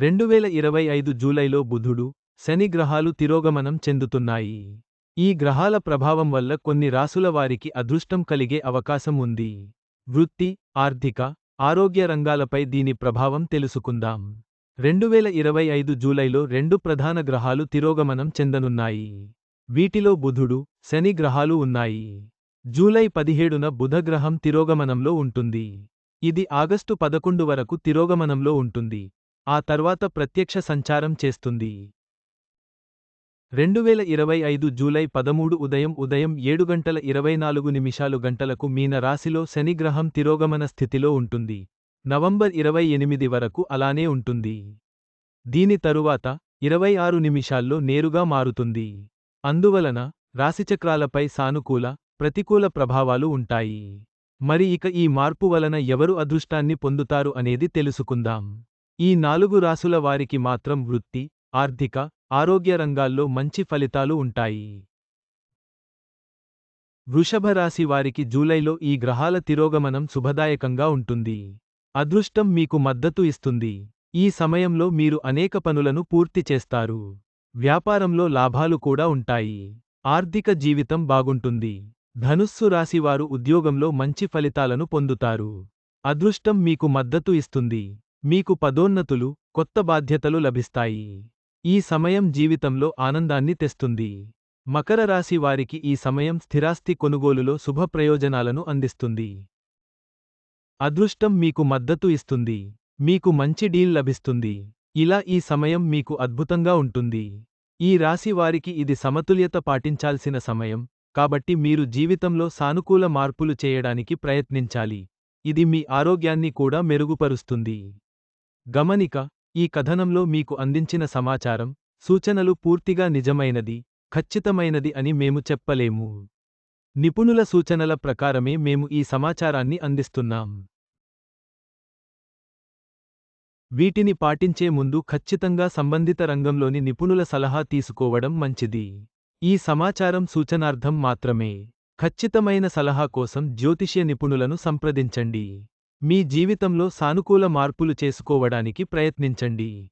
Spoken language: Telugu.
రెండువేల ఇరవై ఐదు జూలైలో బుధుడు శని గ్రహాలు తిరోగమనం చెందుతున్నాయి. ఈ గ్రహాల ప్రభావం వల్ల కొన్ని రాసుల వారికి అదృష్టం కలిగే అవకాశం ఉంది. వృత్తి ఆర్థిక ఆరోగ్య రంగాలపై దీని ప్రభావం తెలుసుకుందాం. రెండువేల ఇరవై ఐదు జూలైలో రెండు ప్రధాన గ్రహాలు తిరోగమనం చెందనున్నాయి. వీటిలో బుధుడు శని గ్రహాలు ఉన్నాయి. జూలై పదిహేడున బుధగ్రహం తిరోగమనంలో ఉంటుంది. ఇది ఆగస్టు పదకొండు వరకు తిరోగమనంలో ఉంటుంది. ఆ తర్వాత ప్రత్యక్ష సంచారం చేస్తుంది. రెండువేల ఇరవై ఐదు జూలై పదమూడు ఉదయం ఉదయం ఏడు గంటల ఇరవై నాలుగు నిమిషాలు గంటలకు మీన రాశిలో శనిగ్రహం తిరోగమన స్థితిలో ఉంటుంది. నవంబర్ ఇరవై ఎనిమిది వరకు అలానే ఉంటుంది. దీని తరువాత ఇరవై ఆరు నిమిషాల్లో నేరుగా మారుతుంది. అందువలన రాశిచక్రాలపై సానుకూల ప్రతికూల ప్రభావాలు ఉంటాయి. మరి ఇక ఈ మార్పు వలన ఎవరు అదృష్టాన్ని పొందుతారు అనేది తెలుసుకుందాం. ఈ నాలుగు రాసుల వారికి మాత్రం వృత్తి ఆర్థిక ఆరోగ్య రంగాల్లో మంచి ఫలితాలు ఉంటాయి. వృషభ రాశి వారికి జూలైలో ఈ గ్రహాల తిరోగమనం శుభదాయకంగా ఉంటుంది. అదృష్టం మీకు మద్దతు ఇస్తుంది. ఈ సమయంలో మీరు అనేక పనులను పూర్తి చేస్తారు. వ్యాపారంలో లాభాలు కూడా ఉంటాయి. ఆర్థిక జీవితం బాగుంటుంది. ధనుస్సు రాశివారు ఉద్యోగంలో మంచి ఫలితాలను పొందుతారు. అదృష్టం మీకు మద్దతు ఇస్తుంది. మీకు పదోన్నతులు కొత్త బాధ్యతలు లభిస్తాయి. ఈ సమయం జీవితంలో ఆనందాన్ని తెస్తుంది. మకర రాశి వారికి ఈ సమయం స్థిరాస్తి కొనుగోలులో శుభ ప్రయోజనాలను అందిస్తుంది. అదృష్టం మీకు మద్దతు ఇస్తుంది. మీకు మంచి డీల్ లభిస్తుంది. ఇలా ఈ సమయం మీకు అద్భుతంగా ఉంటుంది. ఈ రాశి వారికి ఇది సమతుల్యత పాటించాల్సిన సమయం. కాబట్టి మీరు జీవితంలో సానుకూల మార్పులు చేయడానికి ప్రయత్నించాలి. ఇది మీ ఆరోగ్యాన్ని కూడా మెరుగుపరుస్తుంది. గమనిక ఈ కథనంలో మీకు అందించిన సమాచారం సూచనలు పూర్తిగా నిజమైనది ఖచ్చితమైనది అని మేము చెప్పలేము. నిపుణుల సూచనల ప్రకారమే మేము ఈ సమాచారాన్ని అందిస్తున్నాం. వీటిని పాటించే ముందు ఖచ్చితంగా సంబంధిత రంగంలోని నిపుణుల సలహా తీసుకోవడం మంచిది. ఈ సమాచారం సూచనార్థం మాత్రమే. ఖచ్చితమైన సలహా కోసం జ్యోతిష్య నిపుణులను సంప్రదించండి. మీ జీవితంలో సానుకూల మార్పులు చేసుకోవడానికి ప్రయత్నించండి.